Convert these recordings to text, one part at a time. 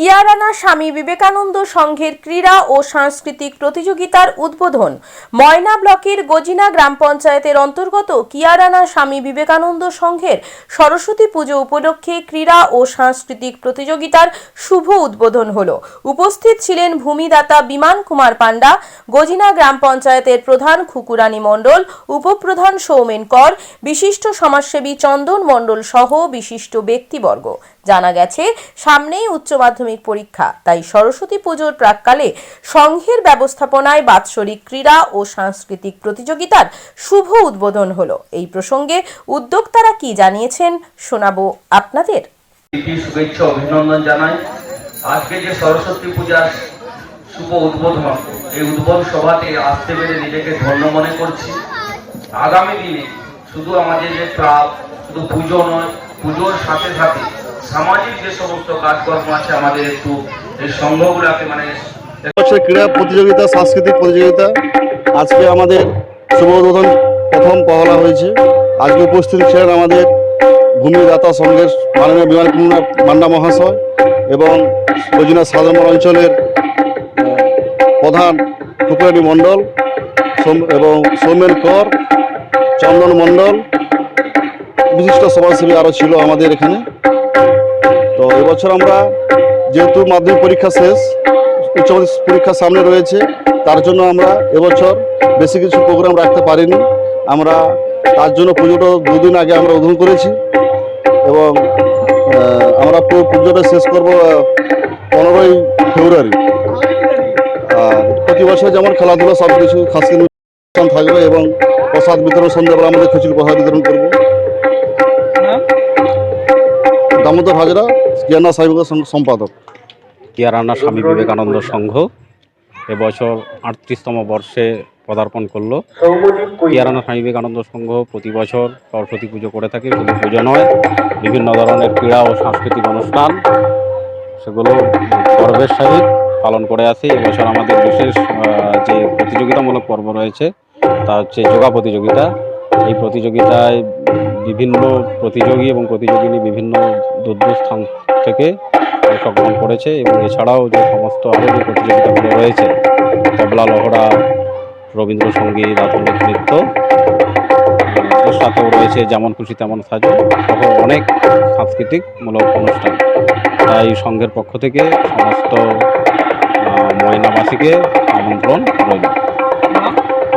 কিয়ারানা স্বামী বিবেকানন্দ সংঘের ক্রীড়া ও সাংস্কৃতিক প্রতিযোগিতার উদ্বোধন ময়না ব্লকের গজিনা গ্রাম পঞ্চায়েতের অন্তর্গত কিয়ারানা স্বামী বিবেকানন্দ সংঘের সরস্বতী পুজো উপলক্ষে ক্রীড়া ও সাংস্কৃতিক প্রতিযোগিতার শুভ উদ্বোধন হল। উপস্থিত ছিলেন ভূমিদাতা বিমান কুমার পান্ডা গজিনা গ্রাম পঞ্চায়েতের প্রধান খুকুরানী মণ্ডল, উপপ্রধান সৌমেন কর, বিশিষ্ট সমাজসেবী চন্দন মণ্ডল সহ বিশিষ্ট ব্যক্তিবর্গ। জানা গেছে, সামনেই উচ্চ মাধ্যমিক পরীক্ষা। তাই সরস্বতী পুজোর প্রাককালে সংঘের ব্যবস্থাপনায় বাৎসরিক ক্রীড়া ও সাংস্কৃতিক প্রতিযোগিতার শুভ উদ্বোধন হলো। এই প্রসঙ্গে উদ্যোক্তারা কি জানিয়েছেন শোনাবো আপনাদের। শুভেচ্ছা, অভিনন্দন জানাই। আজকে যে সরস্বতী পূজার শুভ উদ্বোধন এই উদ্বোধন সভাতে আসতে পেরে নিজেকে ধন্য মনে করছি। আগামী দিনে শুধু আমাদের যে ক্লাব, শুধু পুজো নয়, পুজোর সাথে সাথে সামাজিক যে সমস্ত কাজকর্ম আছে আমাদের একটু এই সংঘগুলোকে মানে ক্রীড়া প্রতিযোগিতা, সাংস্কৃতিক প্রতিযোগিতা। আজকে আমাদের শুভ প্রথম পহলা হয়েছে। আজকে উপস্থিত ছিলেন আমাদের ভূমিদাতা সংঘের মাননীয় বিমান মান্ডা মহাশয় এবং বজিনা সাধারণ অঞ্চলের প্রধান টুকুরানি মণ্ডল এবং সৌমেন কর, চন্দন মণ্ডল, বিশিষ্ট সমাজসেবী আরও ছিল আমাদের এখানে। এবছর আমরা যেহেতু মাধ্যমিক পরীক্ষা শেষ, উচ্চ পরীক্ষা সামনে রয়েছে, তার জন্য আমরা এবছর বেশি কিছু প্রোগ্রাম রাখতে পারিনি। আমরা তার জন্য পুজোটা দুদিন আগে আমরা উদ্বোধন করেছি এবং আমরা পুজোটা শেষ করব পনেরোই ফেব্রুয়ারি। প্রতি বছর যেমন খেলাধুলা সব কিছু সাংস্কৃতিক অনুষ্ঠান থাকবে এবং প্রসাদ বিতরণ সন্ধ্যাবেলা আমাদের খিচুড়ি প্রসাদ বিতরণ করব। দামোদর হাজরা জ্ঞানা সাহিবের সম্পাদক। কিয়ারানা স্বামী বিবেকানন্দ সংঘ এবছর আটত্রিশতম বর্ষে পদার্পণ করল। কিয়ারানা স্বামী বিবেকানন্দ সংঘ প্রতি বছর সরস্বতী পুজো করে থাকে, শুধু পুজো নয়, বিভিন্ন ধরনের ক্রীড়া ও সাংস্কৃতিক অনুষ্ঠান সেগুলো গর্বের সহিত পালন করে আসি। এবছর আমাদের বিশেষ যে প্রতিযোগিতামূলক পর্ব রয়েছে, তা হচ্ছে যোগা প্রতিযোগিতা। এই প্রতিযোগিতায় বিভিন্ন প্রতিযোগী এবং প্রতিযোগিনী বিভিন্ন দূর স্থান থেকে অংশগ্রহণ করেছে এবং এছাড়াও যে সমস্ত আরও যে প্রতিযোগিতাগুলো রয়েছে, তবলা লহরা রবীন্দ্রসঙ্গীত, আধুনিক নৃত্য এর সাথেও রয়েছে যেমন খুশি তেমন সাজো সহ অনেক সাংস্কৃতিকমূলক অনুষ্ঠান। তাই সংঘের পক্ষ থেকে সমস্ত ময়নাবাসীকে আমন্ত্রণ রইল।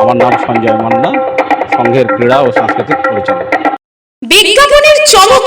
আমার নাম সঞ্জয় মান্না, সংঘের ক্রীড়া ও সাংস্কৃতিক পরিচালক।